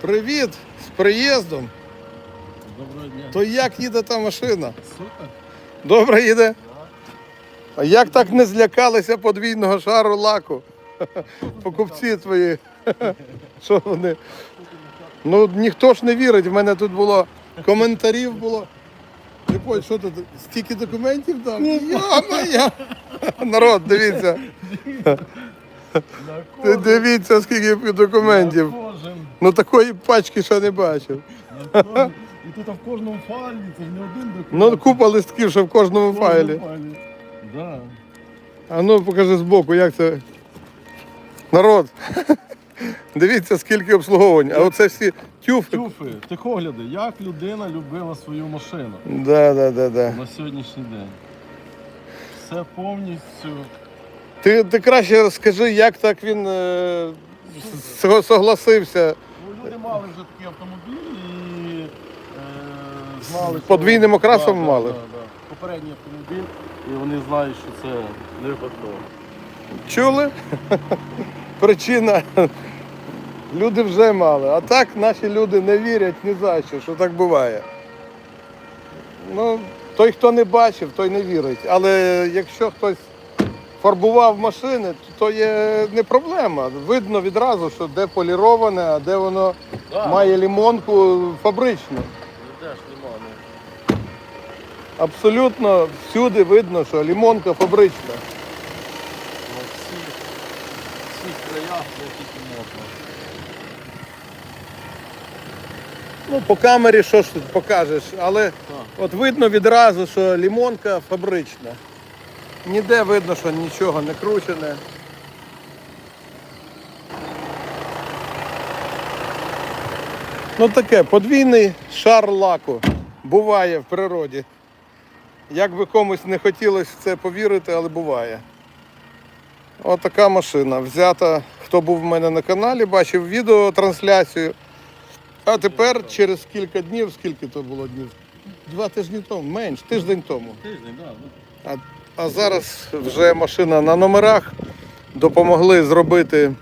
Привіт! З приїздом! Доброго дня. То як їде та машина? Супер. Добре їде? А як так не злякалися подвійного шару лаку? Покупці твої. Що вони? Ну ніхто ж не вірить. В мене тут було коментарів було. Не що тут? Стільки документів там? Йо-моє! Народ, дивіться. Дивіться, скільки документів. Кожен. Ну такої пачки ще не бачив. І тут в кожному файлі, це ж не один документ. Ну купа листків, що в кожному В кожному файлі. Да. А ну покажи збоку, як це. Народ. Дивіться, скільки обслуговувань. А оце всі тюфи. Тюфи, тихогляди, як людина любила свою машину Да, да, да, да. на сьогоднішній день. Все повністю. Ти, ти краще розкажи, як так він е, с- согласився Ну, люди мали вже такий автомобіль і е, знали. З подвійним окрасом Да, да, мали? Да, да. Попередній автомобіль, і вони знають, що це не випадково. Чули? Причина. Люди вже мали. А так наші люди не вірять ні за що, що так буває. Ну, той, хто не бачив, той не вірить. Але якщо хтось фарбував машини, то є не проблема. Видно відразу, що де поліроване, а де воно Да. має лімонку фабричну. Ніде ж нема. Ну. Абсолютно всюди видно, що лімонка фабрична. На всіх, всіх краях, де тільки можна. Ну, по камері що ж тут покажеш, але Так. от видно відразу, що лімонка фабрична. Ніде видно, що нічого не кручене. Ну таке, подвійний шар лаку буває в природі. Як би комусь не хотілося в це повірити, але буває. От така машина. Взята, хто був в мене на каналі, бачив відеотрансляцію. А тепер через кілька днів, скільки то було днів? Два тижні тому, менш, тиждень тому. Тиждень, так. А, зараз вже машина на номерах. Допомогли зробити.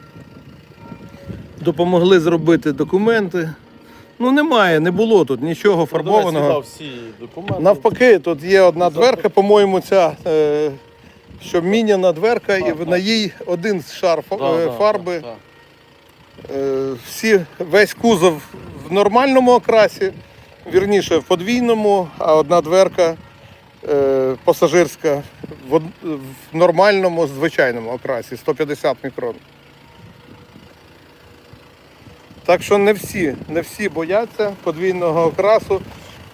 Допомогли зробити документи. Ну немає, не було тут нічого фарбованого. всі документи. Навпаки, тут є одна дверка, по-моєму, ця, е, що міняна дверка, і на їй один шар е, фарби. Е, всі, весь кузов в нормальному окрасі, вірніше в подвійному, а одна дверка пасажирська в, в нормальному, звичайному окрасі 150 мікрон. Так що не всі, не всі бояться подвійного окрасу.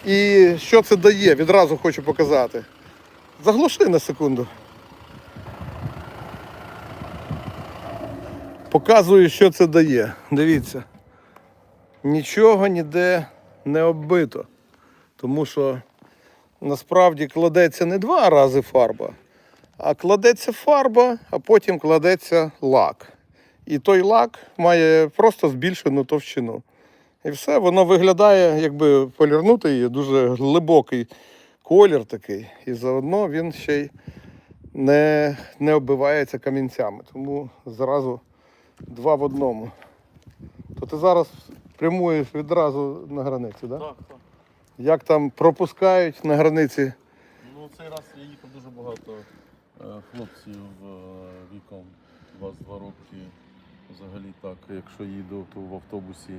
І що це дає? Відразу хочу показати. Заглуши на секунду. Показую, що це дає. Дивіться. Нічого ніде не оббито. Тому що насправді кладеться не два рази фарба, а кладеться фарба, а потім кладеться лак. І той лак має просто збільшену товщину. І все, воно виглядає, якби полірнути її, дуже глибокий колір такий. І заодно він ще й не, не оббивається камінцями. Тому зразу два в одному. То ти зараз прямуєш відразу на границю, так? Так, так. Як там пропускають на границі? Ну, цей раз я їхав дуже багато е, хлопців е, віком 22 роки. Взагалі так, якщо їду, то в автобусі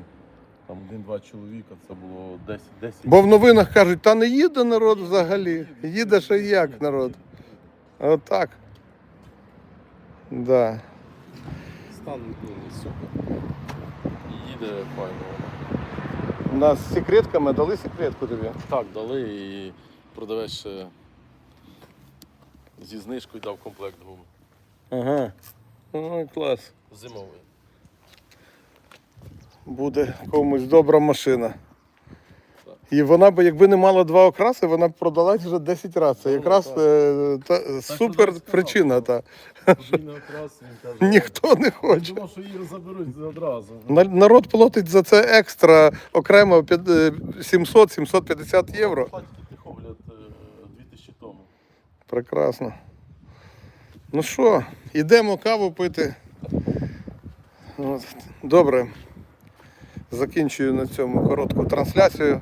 там один-два чоловіка, це було 10 10 Бо в новинах кажуть, та не їде народ взагалі. Їде ще як народ. Отак. Да. Стан відмінний, супер. Їде файно. Нас з секретками дали секретку тобі. Так, дали і продавець ще зі знижкою дав комплект гуми. Ага. Ну, клас. Зимовий. Буде комусь добра машина. І вона б, якби не мала два окраси, вона б продалась вже 10 разів. Це Ну, якраз е, та, супер причина. Та. Якраз він каже. Ніхто не хоче. Думав, що її заберуть одразу. На- Народ платить за це екстра окремо п'ят- е, 700-750 євро. Платить тихогляд 2000 тому. Прекрасно. Ну що, йдемо каву пити. От. Добре. закінчую на цьому коротку трансляцію.